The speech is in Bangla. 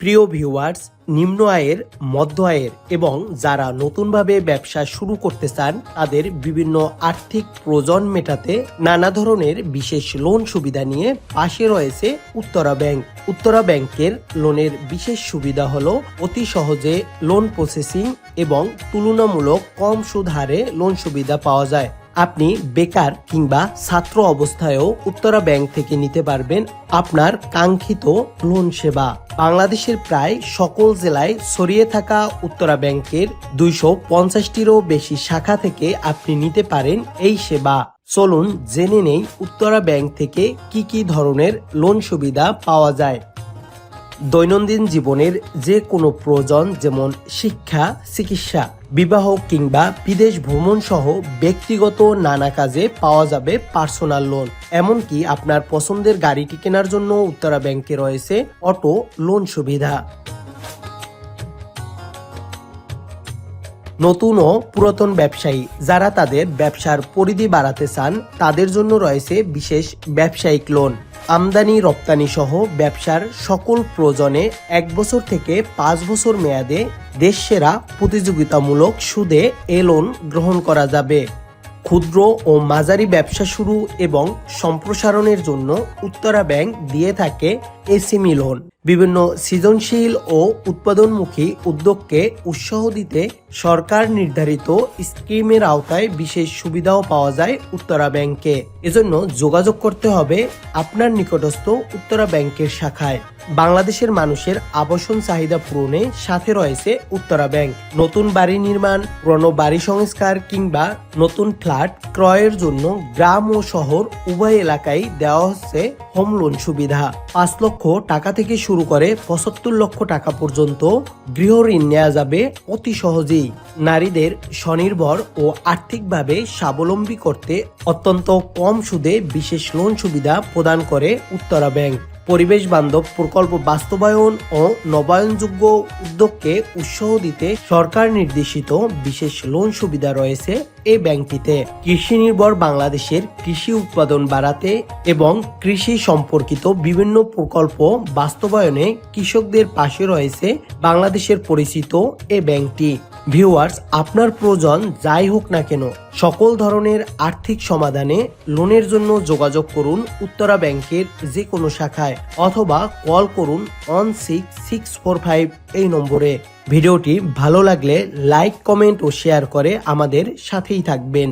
প্রিয় ভিউয়ার্স, নিম্ন আয়ের, মধ্য আয়ের এবং যারা নতুনভাবে ব্যবসা শুরু করতে চান, তাদের বিভিন্ন আর্থিক প্রয়োজন মেটাতে নানা ধরনের বিশেষ লোন সুবিধা নিয়ে পাশে রয়েছে উত্তরা ব্যাংক। উত্তরা ব্যাংকের লোনের বিশেষ সুবিধা হলো অতি সহজে লোন প্রসেসিং এবং তুলনামূলক কম সুদ হারে লোন সুবিধা পাওয়া যায়। আপনি বেকার কিংবা ছাত্র অবস্থায়ও উত্তরা ব্যাংক থেকে নিতে পারবেন আপনার কাঙ্ক্ষিত লোন সেবা। বাংলাদেশের প্রায় সকল জেলায় ছড়িয়ে থাকা উত্তরা ব্যাংকের দুইশো পঞ্চাশটিরও বেশি শাখা থেকে আপনি নিতে পারেন এই সেবা। চলুন জেনে নেই উত্তরা ব্যাংক থেকে কি কি ধরনের লোন সুবিধা পাওয়া যায়। দৈনন্দিন জীবনের যে কোনো প্রয়োজন, যেমন শিক্ষা, চিকিৎসা, বিবাহ কিংবা বিদেশ ভ্রমণ সহ ব্যক্তিগত নানা কাজে পাওয়া যাবে পার্সোনাল লোন। এমনকি আপনার পছন্দের গাড়িটি কেনার জন্য উত্তরা ব্যাংকে রয়েছে অটো লোন সুবিধা। নতুন ও পুরাতন ব্যবসায়ী। যারা তাদের ব্যবসার পরিধি বাড়াতে চান, তাদের জন্য রয়েছে বিশেষ ব্যবসায়িক লোন। আমদানি, রপ্তানি সহ ব্যবসার সকল প্রয়োজনে এক বছর থেকে পাঁচ বছর মেয়াদে দেশ সেরা প্রতিযোগিতামূলক সুদে এ লোন গ্রহণ করা যাবে। ক্ষুদ্র ও মাঝারি ব্যবসা শুরু এবং সম্প্রসারণের জন্য উত্তরা ব্যাংক দিয়ে থাকে এসিমি লোন বিভিন্ন সৃজনশীল ও উৎপাদনমুখী উদ্যোগকে উৎসাহ দিতে সরকার নির্ধারিত স্কিমের আওতায় বিশেষ সুবিধাও পাওয়া যায় উত্তরা ব্যাংকে। এজন্য যোগাযোগ করতে হবে আপনার নিকটস্থ উত্তরা ব্যাংকের শাখায়। বাংলাদেশের মানুষের আবাসন চাহিদা পূরণে সাথে রয়েছে উত্তরা ব্যাংক। নতুন বাড়ি নির্মাণ, পুরনো বাড়ি সংস্কার কিংবা নতুন ফ্ল্যাট ক্রয়ের জন্য গ্রাম ও শহর উভয় এলাকায় দেওয়া হচ্ছে হোম লোন সুবিধা। পাঁচ লক্ষ টাকা থেকে শুরু করে পঁচাত্তর লক্ষ টাকা পর্যন্ত গৃহ ঋণ নেওয়া যাবে অতি সহজেই। নারীদের স্বনির্ভর ও আর্থিকভাবে স্বাবলম্বী করতে অত্যন্ত কম সুদে বিশেষ লোন সুবিধা প্রদান করে উত্তরা ব্যাংক। পরিবেশ বান্ধব প্রকল্প বাস্তবায়ন ও নবায়নযোগ্য উদ্যোগকে উৎসাহ দিতে সরকার নির্দেশিত বিশেষ লোন সুবিধা রয়েছে এই ব্যাংকটিতে। কৃষি নির্ভর বাংলাদেশের কৃষি উৎপাদন বাড়াতে এবং কৃষি সম্পর্কিত বিভিন্ন প্রকল্প বাস্তবায়নে কৃষকদের পাশে রয়েছে বাংলাদেশের পরিচিত এই ব্যাংকটি। ভিউয়ার্স আপনার প্রয়োজন যাই হোক না কেন, সকল ধরনের আর্থিক সমাধানে লোনের জন্য যোগাযোগ করুন উত্তরা ব্যাংকের যে কোনো শাখায় অথবা কল করুন one six six four five এই নম্বরে। ভিডিওটি ভালো লাগলে লাইক, কমেন্ট ও শেয়ার করে আমাদের সাথেই থাকবেন।